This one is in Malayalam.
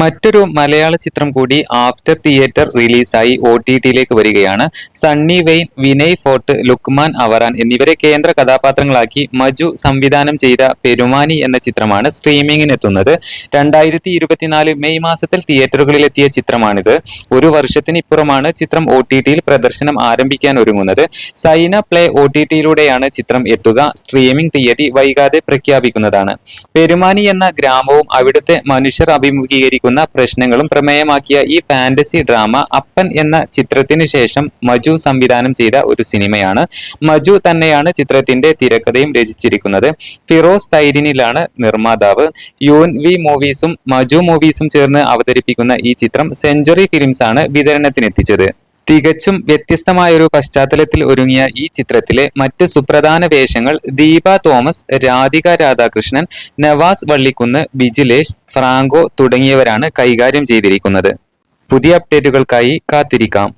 മറ്റൊരു മലയാള ചിത്രം കൂടി ആഫ്റ്റർ തിയേറ്റർ റിലീസായി ഒ ടി ടിയിലേക്ക് വരികയാണ്. സണ്ണി വെയിൻ വിനയ് ഫോർട്ട് ലുക്മാൻ അവറാൻ എന്നിവരെ കേന്ദ്ര കഥാപാത്രങ്ങളാക്കി മജു സംവിധാനം ചെയ്ത പെരുമാനി എന്ന ചിത്രമാണ് സ്ട്രീമിംഗിനെത്തുന്നത് രണ്ടായിരത്തി ഇരുപത്തിനാല് മെയ് മാസത്തിൽ തിയേറ്ററുകളിലെത്തിയ ചിത്രമാണിത്. ഒരു വർഷത്തിന് ഇപ്പുറമാണ് ചിത്രം ഒ ടി ടിയിൽ പ്രദർശനം ആരംഭിക്കാൻ ഒരുങ്ങുന്നത്. സൈന പ്ലേ ഒ ടി ടിയിലൂടെയാണ് ചിത്രം എത്തുക. സ്ട്രീമിംഗ് തീയതി വൈകാതെ പ്രഖ്യാപിക്കുന്നതാണ്. പെരുമാനി എന്ന ഗ്രാമവും അവിടുത്തെ മനുഷ്യർ അഭിമുഖീകരിക്കുന്ന പ്രശ്നങ്ങളും പ്രമേയമാക്കിയ ഈ ഫാന്റസി ഡ്രാമ അപ്പൻ എന്ന ചിത്രത്തിന് ശേഷം മജു സംവിധാനം ചെയ്ത ഒരു സിനിമയാണ്. മജു തന്നെയാണ് ചിത്രത്തിന്റെ തിരക്കഥയും രചിച്ചിരിക്കുന്നത്. ഫിറോസ് തൈരിനിലാണ് നിർമ്മാതാവ്. യൂൻ വി മൂവീസും മജു മൂവീസും ചേർന്ന് അവതരിപ്പിക്കുന്ന ഈ ചിത്രം സെഞ്ചുറി ഫിലിംസ് ആണ് വിതരണത്തിനെത്തിച്ചത്. തികച്ചും വ്യത്യസ്തമായൊരു പശ്ചാത്തലത്തിൽ ഒരുങ്ങിയ ഈ ചിത്രത്തിലെ മറ്റ് സുപ്രധാന വേഷങ്ങൾ ദീപ തോമസ് രാധിക രാധാകൃഷ്ണൻ നവാസ് വള്ളിക്കുന്ന് ബിജിലേഷ് ഫ്രാങ്കോ തുടങ്ങിയവരാണ് കൈകാര്യം ചെയ്തിരിക്കുന്നത്. പുതിയ അപ്ഡേറ്റുകൾക്കായി കാത്തിരിക്കാം.